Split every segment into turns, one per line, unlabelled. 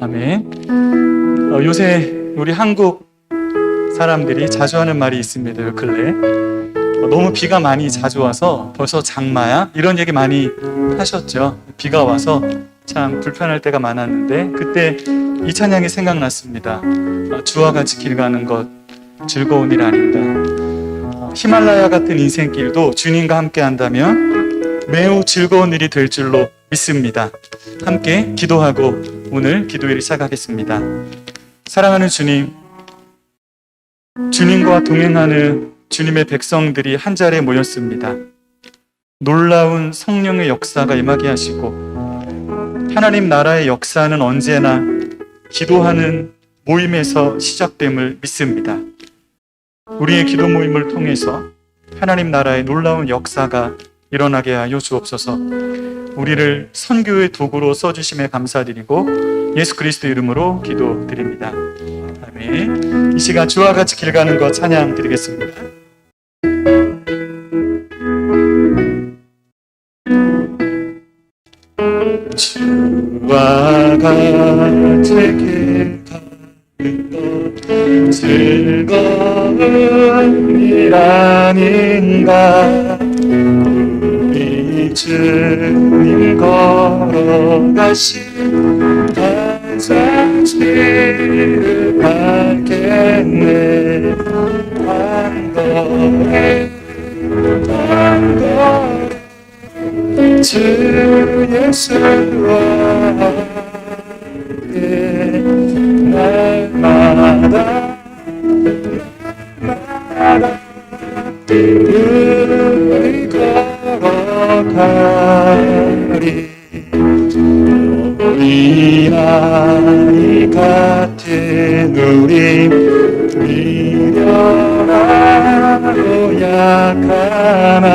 아멘. 어, 요새 우리 한국 사람들이 자주 하는 말이 있습니다. 요 근래 어, 너무 비가 많이 자주 와서 벌써 장마야 이런 얘기 많이 하셨죠. 비가 와서 참 불편할 때가 많았는데 그때 이 찬양이 생각났습니다. 어, 주와 같이 길 가는 것 즐거운 일 아닌가. 어, 히말라야 같은 인생길도 주님과 함께 한다면 매우 즐거운 일이 될 줄로 믿습니다. 함께 기도하고 오늘 기도일을 시작하겠습니다. 사랑하는 주님, 주님과 동행하는 주님의 백성들이 한 자리에 모였습니다. 놀라운 성령의 역사가 임하게 하시고 하나님 나라의 역사는 언제나 기도하는 모임에서 시작됨을 믿습니다. 우리의 기도 모임을 통해서 하나님 나라의 놀라운 역사가 일어나게 하여 주옵소서. 우리를 선교의 도구로 써주심에 감사드리고 예수 그리스도 이름으로 기도드립니다. 아멘. 이 시간 주와 같이 길 가는 것 찬양 드리겠습니다. 주와 같이 길 가는 것 즐거운 일 아닌가 주님 걸어가신 한자지를 밝겠네 한 걸음 한 걸음 주 예수와 함께 날마다 날마다 걸어가리 우리 아이 같은 우리 미련하고 약하나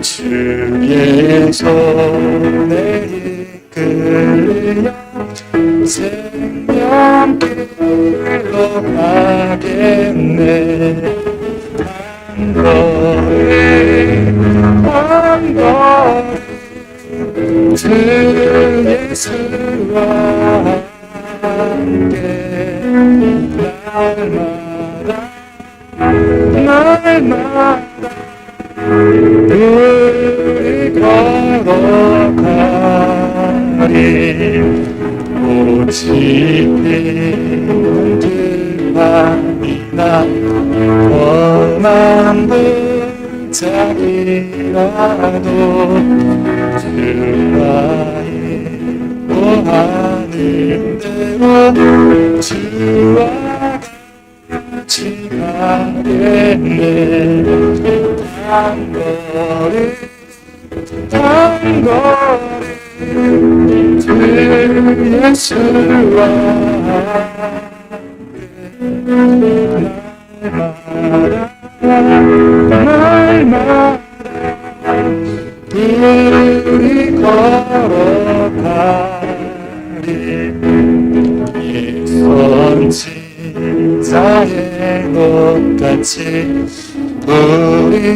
주의 손에 이끌려 생명길로 가겠네. 한 걸음 주 예수와 함께 날마다 날마다 우리 걸어가리 꽃이 피는 들판이나 험한 불짝이라도 주와의 원하는 대로 주와 같이 가겠네 한 걸음 주 예수와 날마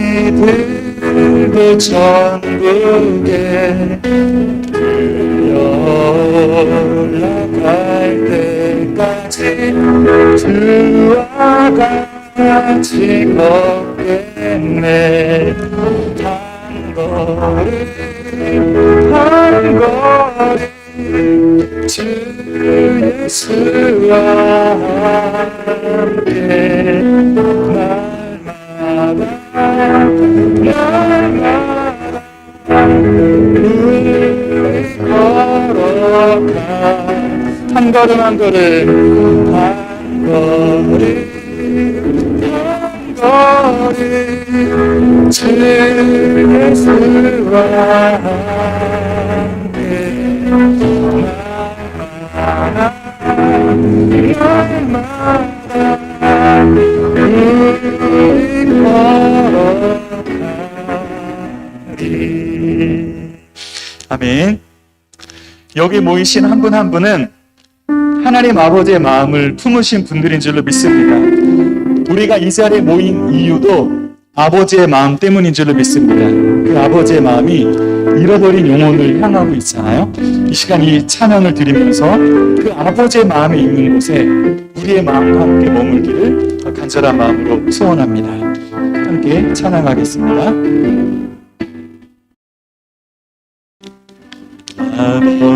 들도 천국에 올라갈 때까지 주와 같이 걷겠네. 한 걸음 한 걸음 주 예수와 함께 한 걸음 한 걸음 한 걸음 한 걸음 주 예수와 함께 날마다 아멘 여기 모이신 한분한 분은 하나님 아버지의 마음을 품으신 분들인 줄로 믿습니다. 우리가 이 자리에 모인 이유도 아버지의 마음 때문인 줄로 믿습니다. 그 아버지의 마음이 잃어버린 영혼을 향하고 있잖아요. 이 시간 이 찬양을 드리면서 그 아버지의 마음이 있는 곳에 우리의 마음과 함께 머물기를 간절한 마음으로 소원합니다. 함께 찬양하겠습니다.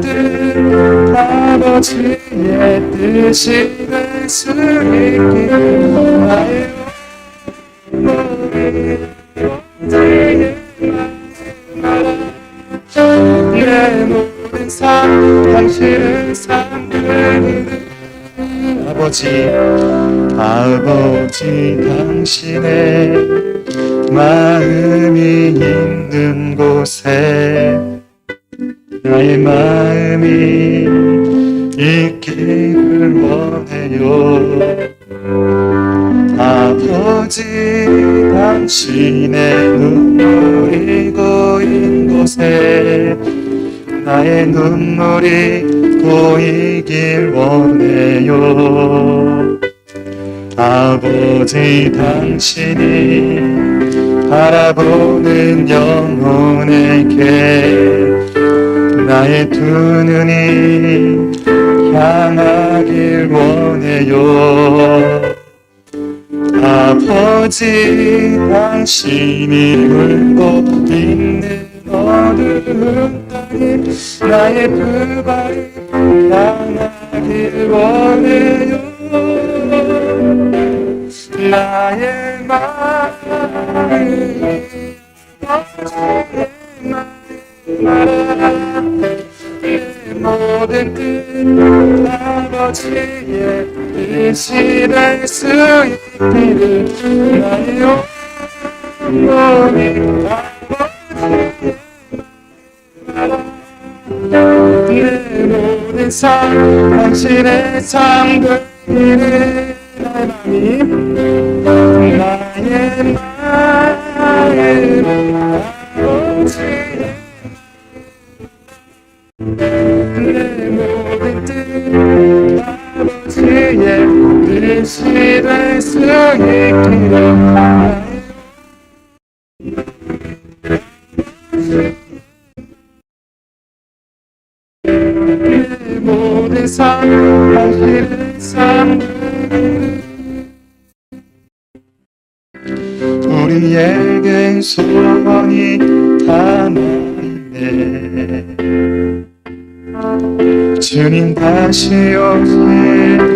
뜻 아버지의 뜻이 될 수 있게 나의 아버지 아버지 당신의 마음이 있는 곳에 나의 마음이 있기를 원해요. 아버지 당신의 눈물이 고인 곳에 나의 눈물이 고이길 원해요. 아버지 당신이 바라보는 영혼에게 나의 두 눈이 향하길 원해요. 아버지 당신이 울고 있는 어두운 땅에 나의 두 발이 향하길 원해요. 나의 모든 뜻 아버지의 뜻이 될수 있기를 나의 온몸이 아버지의 내 모든 삶 당신의 삶 되기를 될수 있기를 나의 내 모든 삶 당신의 삶 우리에겐 소원이 하나 있네. 주님 다시 오실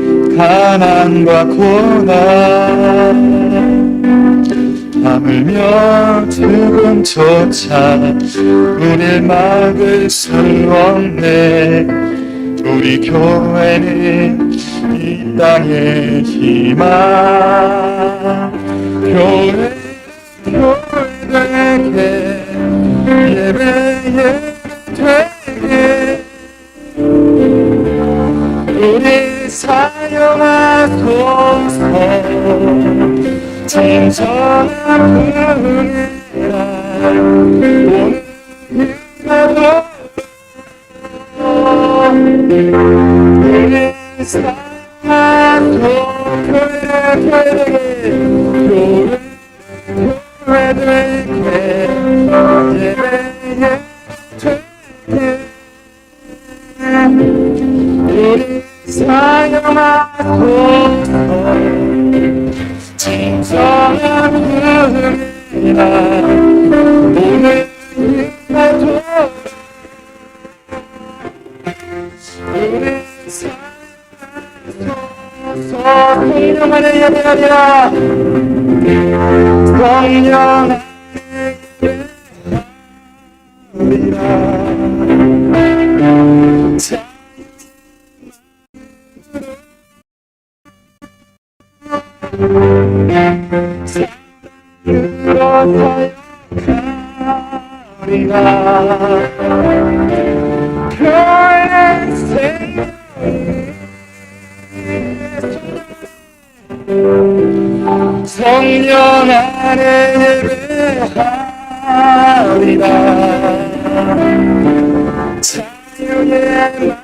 가난과 고난. 하물며 죽음조차 우릴 막을 수 없네. 우리 교회는 이 땅의 희망. 교회 교회되게 예배 예배되게 우리 사용하소서 진정한 은혜라 오늘 나도 우리 사랑도 교회 교회되게 교회 성 성령 안에 예배하리라. 자유의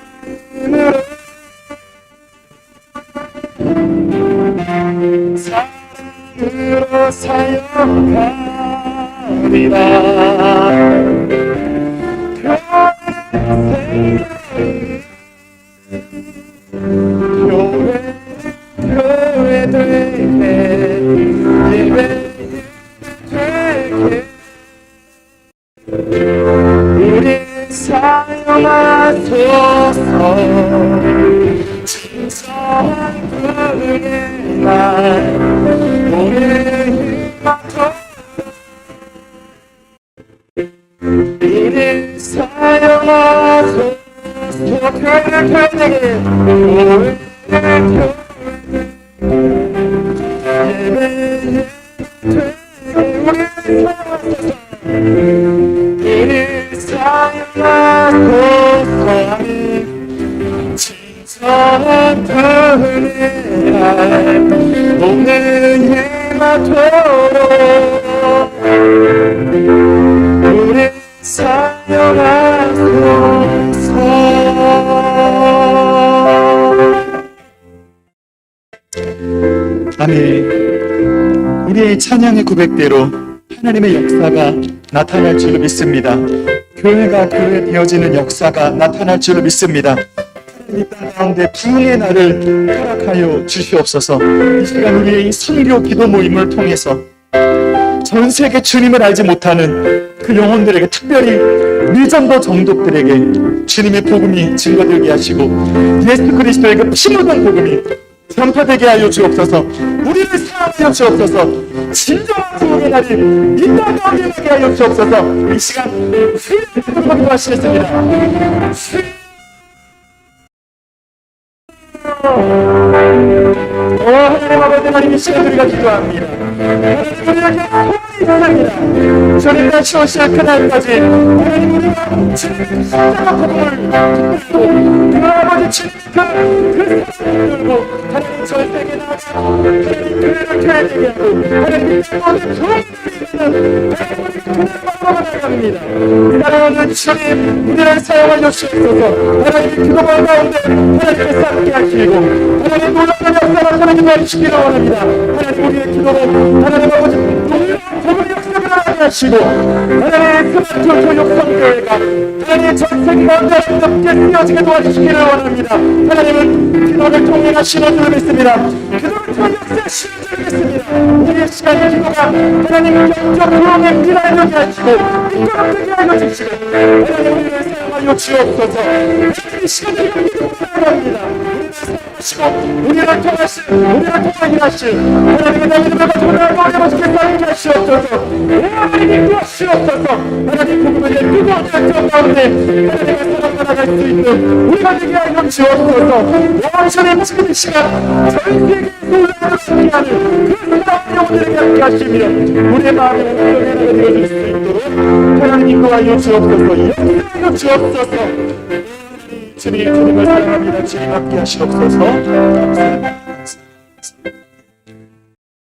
교회 아멘 우리의 찬양의 고백대로 하나님의 역사가 나타날 줄로 믿습니다. 교회가 교회 되어지는 역사가 나타날 줄로 믿습니다. 땅 가운데 부흥의 날을 허락하여 주시옵소서. 이 시간 우리의 이 선교 기도 모임을 통해서 전 세계 주님을 알지 못하는 그 영혼들에게 특별히 미전도 정독들에게 주님의 복음이 증거되게 하시고 예수 그리스도의 그 피 묻은 복음이 전파되게 하여 주옵소서 우리를 사랑하여 주옵소서 진정한 부흥의 날이 이땅 가운데 나게 하여 주옵소서 이 시간 수요일을 기도 하시겠습니다. 오 하나님 아버지 하나님 이 시간 우리가 기도합니다. 하나님 다시 오실 그날까지 하나님 우리가 주님의 십자가 복음을 듣고 그 아버지 주님의 그, 그 사랑을 들고 나아가 하나님 교회를 교회되게 하고 하나님 이 모든 좋은 일을 하나님 우리 그날 만나고 나갑니다 이 나라는 주님 우리를 사용하여 주옵소서 하나님 기도만 가운데 하나님께 쌓게 하나님 하나님 하나님 하나님 하나님 하나님 하나님은 기도를 통해 하시는 줄 믿습니다 기도를 통해 역사 시는 줄 믿습니다 우리의 시간의 기도가 하나님 영적 구원의 미래를 되게 하시고 이끌어되게 하여 주시고 하나님 우리를 사용 나갈 수 있는 우리가 되게 하여 주옵소서 원천의 지금 이 시간 전 세계에 놀라운 승리하는 그 놀라운 영혼들에게 함께 하시며 우리의 마음에 온전히 되어줄 수 있도록 하나님 인도하여 주옵소서 역사하여 주옵소서. 주님 주님을 사랑합니다. 주님 함께 하시옵소서